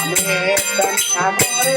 আমি সাগরে